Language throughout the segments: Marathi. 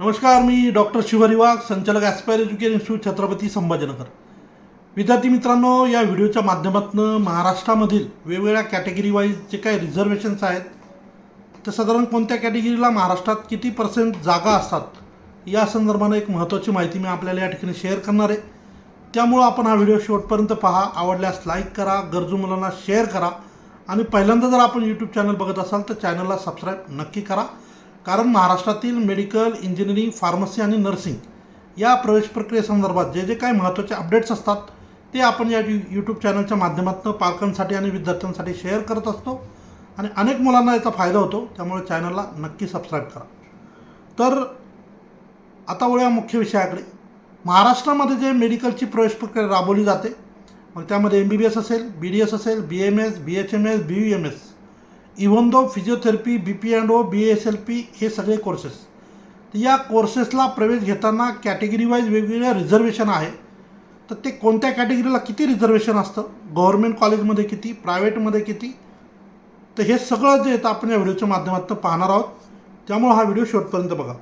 नमस्कार मी डॉक्टर शिवहरी वाघ संचालक aspire education institute Chhatrapati Sambhajinagar. विद्यार्थी मित्रांनो या व्हिडिओच्या माध्यमातून महाराष्ट्रामधील वेगवेगळ्या कॅटेगरी वाईज जे काही रिझर्वेशन्स आहेत ते साधारण कोणत्या कॅटेगरीला महाराष्ट्रात किती पर्सेंट जागा असतात या संदर्भानं एक महत्त्वाची माहिती मी आपल्याला या ठिकाणी शेअर करणार आहे. त्यामुळं आपण हा व्हिडिओ शेवटपर्यंत पहा. आवडल्यास लाईक करा गरजू मुलांना शेअर करा. आणि पहिल्यांदा जर आपण यूट्यूब चॅनल बघत असाल तर चॅनलला सबस्क्राईब नक्की करा. कारण महाराष्ट्रातील मेडिकल इंजिनिअरिंग फार्मसी आणि नर्सिंग या प्रवेश प्रक्रियेसंदर्भात जे जे काही महत्त्वाचे अपडेट्स असतात ते आपण या यूट्यूब चॅनलच्या माध्यमातून पालकांसाठी आणि विद्यार्थ्यांसाठी शेअर करत असतो. आणि अनेक मुलांना याचा फायदा होतो त्यामुळे चॅनलला नक्की सबस्क्राईब करा. तर आता वळूया मुख्य विषयाकडे. महाराष्ट्रामध्ये जे मेडिकलची प्रवेश प्रक्रिया राबवली जाते मग त्यामध्ये एम बी बी एस असेल बी डी एस असेल B M S B H M S B U M S even though physiotherapy B P and O B S L P हे सगळे कोर्सेस तर या कोर्सेसला प्रवेश घेताना कॅटेगरी वाईज वेगवेगळ्या रिझर्वेशन आहे. तर ते कोणत्या कॅटेगरीला किती रिझर्वेशन असतं? गव्हर्मेंट कॉलेजमध्ये किती? प्रायव्हेटमध्ये किती? तर हे सगळं जे येतं आपण या व्हिडिओच्या माध्यमातून पाहणार आहोत. त्यामुळे हा व्हिडिओ शेवटपर्यंत बघा.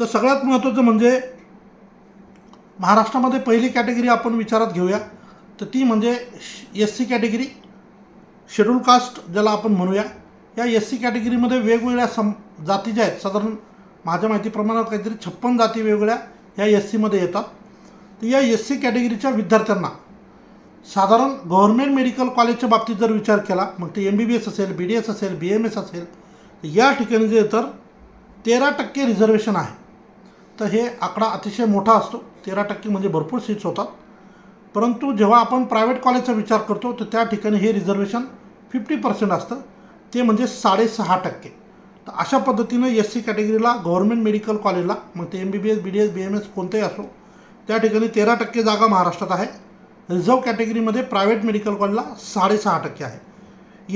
तर सगळ्यात महत्त्वाचं म्हणजे महाराष्ट्रामध्ये पहिली कॅटेगरी आपण विचारात घेऊया. तर ती म्हणजे S C category schedule caste ज्याला आपण म्हणूया या एस सी कॅटेगरीमध्ये वेगवेगळ्या सम जाती ज्या आहेत. साधारण माझ्या माहितीप्रमाणे काहीतरी छप्पन जाती वेगवेगळ्या या एस सीमध्ये येतात. तर या एस सी कॅटेगरीच्या विद्यार्थ्यांना साधारण गव्हर्मेंट मेडिकल कॉलेजच्या बाबतीत जर विचार केला मग ते एम बी बी एस असेल बी डी एस असेल बी एम एस असेल या ठिकाणी जे तर तेरा टक्के रिझर्वेशन आहे. तर हे आकडा अतिशय मोठा असतो. तेरा टक्के म्हणजे भरपूर सीट्स होतात. परंतु जेव्हा आपण प्रायव्हेट कॉलेजचा विचार करतो तर त्या ठिकाणी हे रिझर्वेशन फिफ्टी पर्सेंट असतं. ते म्हणजे साडेसहा टक्के. तर अशा पद्धतीनं एस सी कॅटेगरीला गव्हर्मेंट मेडिकल कॉलेजला मग ते M B B S B D S B M S कोणतेही असो त्या ठिकाणी तेरा टक्के जागा महाराष्ट्रात आहे. रिझर्व कॅटेगरीमध्ये प्रायव्हेट मेडिकल कॉलेजला साडेसहा टक्के आहे.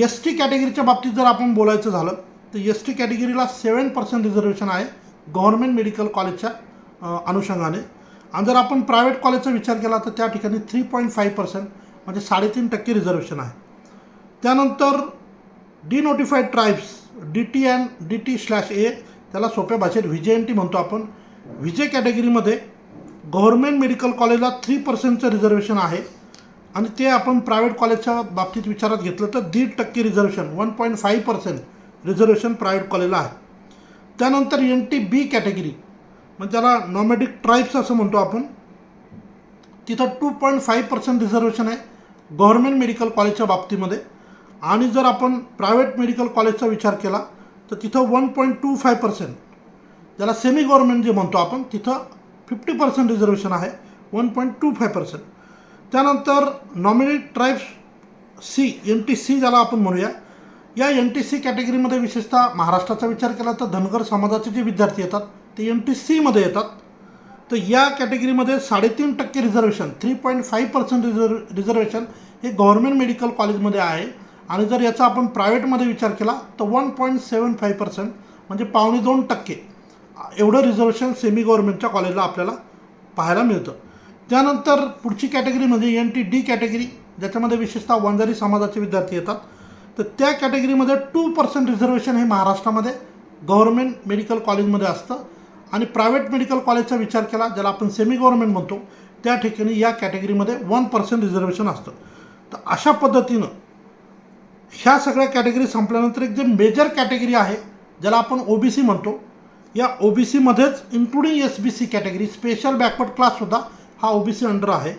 एस टी कॅटेगरीच्या बाबतीत जर आपण बोलायचं झालं तर एस टी कॅटेगरीला सेवन पर्सेंट रिझर्वेशन आहे गव्हर्मेंट मेडिकल कॉलेजच्या अनुषंगाने. आणि जर आपण प्रायव्हेट कॉलेजचा विचार केला तर त्या ठिकाणी थ्री पॉईंट फाईव्ह पर्सेंट म्हणजे साडेतीन टक्के रिझर्वेशन आहे. त्यानंतर denotified tribes D T N D T slash A त्याला सोप्या भाषेत व्हिजे एन टी म्हणतो आपण व्ही कॅटेगरीमध्ये गव्हर्मेंट मेडिकल कॉलेजला थ्री पर्सेंटचं रिझर्वेशन आहे. आणि ते आपण प्रायव्हेट कॉलेजच्या बाबतीत विचारात घेतलं तर दीड टक्के reservation one point five percent reservation private कॉलेजला आहे. त्यानंतर एन टी बी कॅटेगरी म्हणजे त्याला नॉमॅटिक ट्राईब्स असं म्हणतो आपण. तिथं two point five percent reservation आहे गव्हर्मेंट मेडिकल कॉलेजच्या बाबतीमध्ये. आणि जर आपण प्रायव्हेट मेडिकल कॉलेजचा विचार केला तर तिथं one point two five percent ज्याला सेमी गव्हर्मेंट जे म्हणतो आपण तिथं फिफ्टी पर्सेंट रिझर्वेशन आहे one point two five percent त्यानंतर nominate tribes C N T C ज्याला आपण म्हणूया या एन टी सी कॅटेगरीमध्ये विशेषतः महाराष्ट्राचा विचार केला तर धनगर समाजाचे जे विद्यार्थी येतात ते एम टी सीमध्ये येतात. तर या कॅटेगरीमध्ये साडेतीन टक्के reservation three point five percent reserve reservation हे गव्हर्मेंट मेडिकल कॉलेजमध्ये आहे. आणि जर याचा आपण प्रायव्हेटमध्ये विचार केला तर one point seven five percent म्हणजे पावणे दोन टक्के. एवढं रिझर्वेशन सेमी गव्हर्मेंटच्या कॉलेजला आपल्याला पाहायला मिळतं. त्यानंतर पुढची कॅटेगरी म्हणजे एन टी डी कॅटेगरी ज्याच्यामध्ये विशेषतः वंजारी समाजाचे विद्यार्थी येतात. तर त्या कॅटेगरीमध्ये टू पर्सेंट रिझर्वेशन हे महाराष्ट्रामध्ये गव्हर्मेंट मेडिकल कॉलेजमध्ये असतं. आणि प्रायव्हेट मेडिकल कॉलेजचा विचार केला ज्याला आपण सेमी गव्हर्मेंट म्हणतो त्या ठिकाणी या कॅटेगरीमध्ये वन पर्सेंट रिझर्वेशन असतं. तर अशा पद्धतीनं ह्या सगळ्या कॅटेगरी संपल्यानंतर एक जे मेजर कॅटेगरी आहे ज्याला आपण ओ बी सी म्हणतो या O B सीमध्येच including S B C category special backward क्लाससुद्धा हा ओ बी सी अंडर आहे.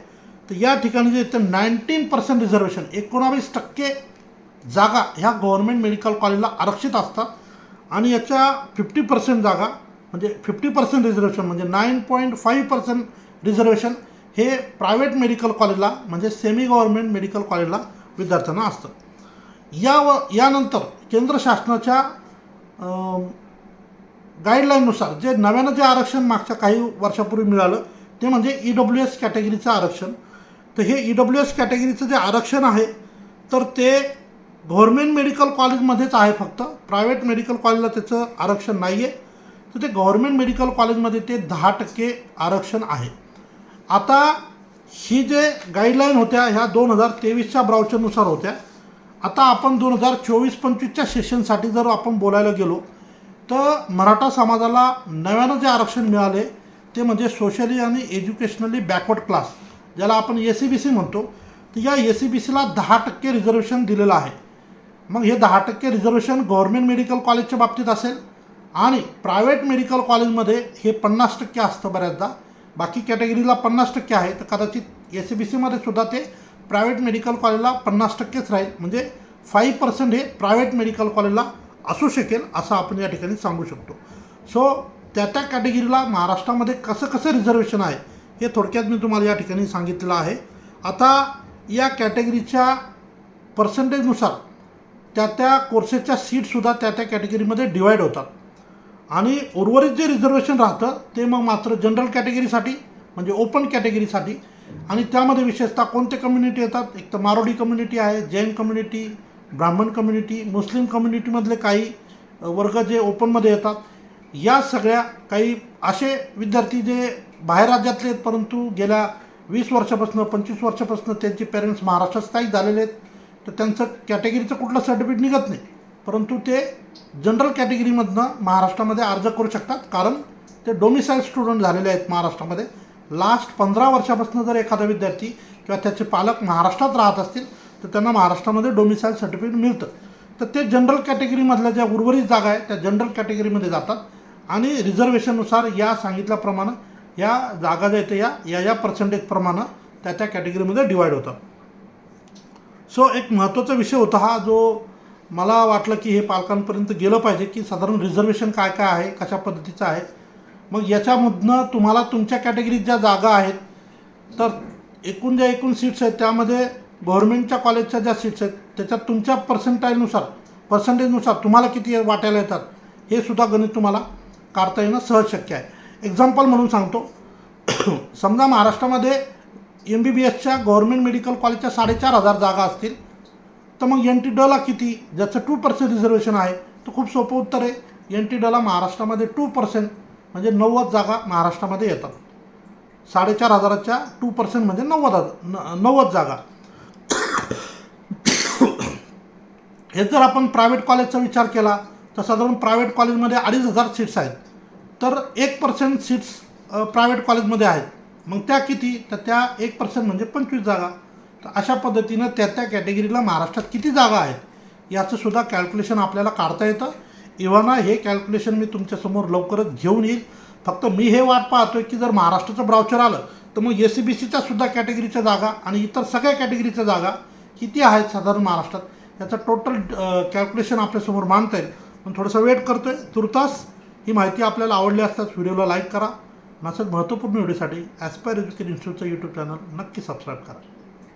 तर या ठिकाणी जे इथं नाईन्टीन पर्सेंट रिझर्वेशन एकोणावीस टक्के जागा ह्या गव्हर्मेंट मेडिकल कॉलेजला आरक्षित असतात. आणि याच्या फिफ्टी पर्सेंट जागा म्हणजे फिफ्टी पर्सेंट रिझर्वेशन म्हणजे nine point five percent reservation हे प्रायव्हेट मेडिकल कॉलेजला म्हणजे सेमी गव्हर्मेंट मेडिकल कॉलेजला विद्यार्थ्यांना असतं. या व यानंतर केंद्र शासनाच्या गाईडलाईननुसार जे नव्यानं जे आरक्षण मागच्या काही वर्षापूर्वी मिळालं ते म्हणजे ई डब्ल्यू एस कॅटेगरीचं आरक्षण. तर हे ई डब्ल्यू एस कॅटेगरीचं जे आरक्षण आहे तर ते गव्हर्मेंट मेडिकल कॉलेजमध्येच आहे फक्त. प्रायव्हेट मेडिकल कॉलेजला त्याचं आरक्षण नाही आहे तर ते गव्हर्मेंट मेडिकल कॉलेजमध्ये ते दहा टक्के आरक्षण आहे. आता ही जे गाईडलाईन होत्या ह्या दोन हजार तेवीसच्या ब्राउचरनुसार होत्या. आता आपण दोन हजार चोवीस पंचवीसच्या सेशनसाठी जर आपण बोलायला गेलो तर मराठा समाजाला नव्यानं जे आरक्षण मिळाले ते म्हणजे सोशली आणि एज्युकेशनली बॅकवर्ड क्लास ज्याला आपण ए सी बी सी म्हणतो तर या ए सी बी सीला दहा टक्के रिझर्वेशन दिलेलं आहे. मग हे दहा टक्के रिझर्वेशन गव्हर्मेंट मेडिकल कॉलेजच्या बाबतीत असेल आणि प्रायव्हेट मेडिकल कॉलेजमध्ये हे पन्नास टक्के असतं बऱ्याचदा. बाकी कॅटेगरीला पन्नास टक्के आहे तर कदाचित ए सी बी सीमध्ये सुद्धा ते प्रायव्हेट मेडिकल कॉलेजला पन्नास टक्केच राहील. म्हणजे फाईव्ह पर्सेंट हे प्रायव्हेट मेडिकल कॉलेजला असू शकेल असं आपण या ठिकाणी सांगू शकतो. सो त्या त्या कॅटेगरीला महाराष्ट्रामध्ये कसं कसं रिझर्वेशन आहे हे थोडक्यात मी तुम्हाला या ठिकाणी सांगितलेलं आहे. आता या कॅटेगरीच्या पर्सेंटेजनुसार त्या त्या कोर्सेसच्या सीटसुद्धा त्या त्या कॅटेगरीमध्ये डिवाईड होतात. आणि उर्वरित जे रिझर्वेशन राहतं ते मग मात्र जनरल कॅटेगरीसाठी म्हणजे ओपन कॅटेगरीसाठी आणि त्यामध्ये विशेषतः कोणते कम्युनिटी येतात? एक तर मारोडी कम्युनिटी आहे Jain community Brahmin community Muslim कम्युनिटीमधले काही वर्ग जे ओपनमध्ये येतात या सगळ्या काही असे विद्यार्थी जे बाहेर राज्यातले आहेत परंतु गेल्या वीस वर्षापासून पंचवीस वर्षापासून त्यांचे पेरेंट्स महाराष्ट्रात स्थायिक झालेले आहेत तर त्यांचं कॅटेगरीचं कुठलं सर्टिफिकेट निघत नाही. परंतु ते जनरल कॅटेगरीमधनं महाराष्ट्रामध्ये अर्ज करू शकतात. कारण ते डोमिसाईल स्टुडंट झालेले आहेत महाराष्ट्रामध्ये. लास्ट पंधरा वर्षापासून जर एखादा विद्यार्थी किंवा त्याचे पालक महाराष्ट्रात राहत असतील तर त्यांना महाराष्ट्रामध्ये डोमिसाईल सर्टिफिकेट मिळतं. तर ते जनरल कॅटेगरीमधल्या ज्या उर्वरित जागा आहेत त्या जनरल कॅटेगरीमध्ये जातात. आणि रिझर्वेशननुसार या सांगितल्याप्रमाणे या जागा ज्या आहेत या या या पर्सेंटेजप्रमाणे त्या त्या कॅटेगरीमध्ये डिवाईड होतात. सो एक महत्त्वाचा विषय होता हा जो मला वाटलं की हे पालकांपर्यंत गेलं पाहिजे की साधारण रिझर्वेशन काय काय आहे कशा पद्धतीचं आहे. मग याच्यामधनं तुम्हाला तुमच्या कॅटेगरीत ज्या जागा आहेत तर एकूण ज्या एकूण सीट्स आहेत त्यामध्ये गव्हर्मेंटच्या कॉलेजच्या ज्या सीट्स आहेत त्याच्यात तुमच्या पर्सेंटाईलनुसार पर्सेंटेजनुसार तुम्हाला किती वाटायला येतात हे सुद्धा गणित तुम्हाला काढता येणं सहज शक्य आहे. एक्झाम्पल म्हणून सांगतो. समजा महाराष्ट्रामध्ये एम बी बी एसच्या गव्हर्मेंट मेडिकल कॉलेजच्या साडेचार हजार जागा असतील. तर मग एन टी डला किती? ज्याचं टू पर्सेंट रिझर्वेशन आहे तर खूप सोपं उत्तर आहे. एन टी डला महाराष्ट्रामध्ये टू पर्सेंट म्हणजे नव्वद जागा महाराष्ट्रामध्ये येतात. साडेचार हजाराच्या टू पर्सेंट म्हणजे नव्वद हजार न नव्वद जागा. हे जर आपण प्रायव्हेट कॉलेजचा विचार केला तर साधारण प्रायव्हेट कॉलेजमध्ये अडीच हजार सीट्स आहेत. तर एक पर्सेंट सीट्स प्रायव्हेट कॉलेजमध्ये आहेत. मग त्या किती? तर त्या एक पर्सेंट म्हणजे पंचवीस जागा. तर अशा पद्धतीनं त्या त्या कॅटेगरीला महाराष्ट्रात किती जागा आहेत याचं सुद्धा कॅल्क्युलेशन आपल्याला काढता येतं. इव्हाना हे कॅल्क्युलेशन मी तुमच्यासमोर लवकरच घेऊन येईल. फक्त मी हे वाट पाहतोय की जर महाराष्ट्राचं ब्राउचर आलं तर मग एस सी बी सीच्या सुद्धा कॅटेगरीच्या जागा आणि इतर सगळ्या कॅटेगरीच्या जागा किती आहेत साधारण महाराष्ट्रात? याचं टोटल कॅल्क्युलेशन आपल्यासमोर मांडता येईल. पण थोडंसं वेट करतोय. तुर्तास ही माहिती आपल्याला आवडली असताच व्हिडिओला लाईक करा. नसेल महत्त्वपूर्ण व्हिडिओसाठी ॲस्पायर एज्युकेशन इन्स्टिट्यूटचं यूट्यूब चॅनल नक्की सबस्क्राईब करा.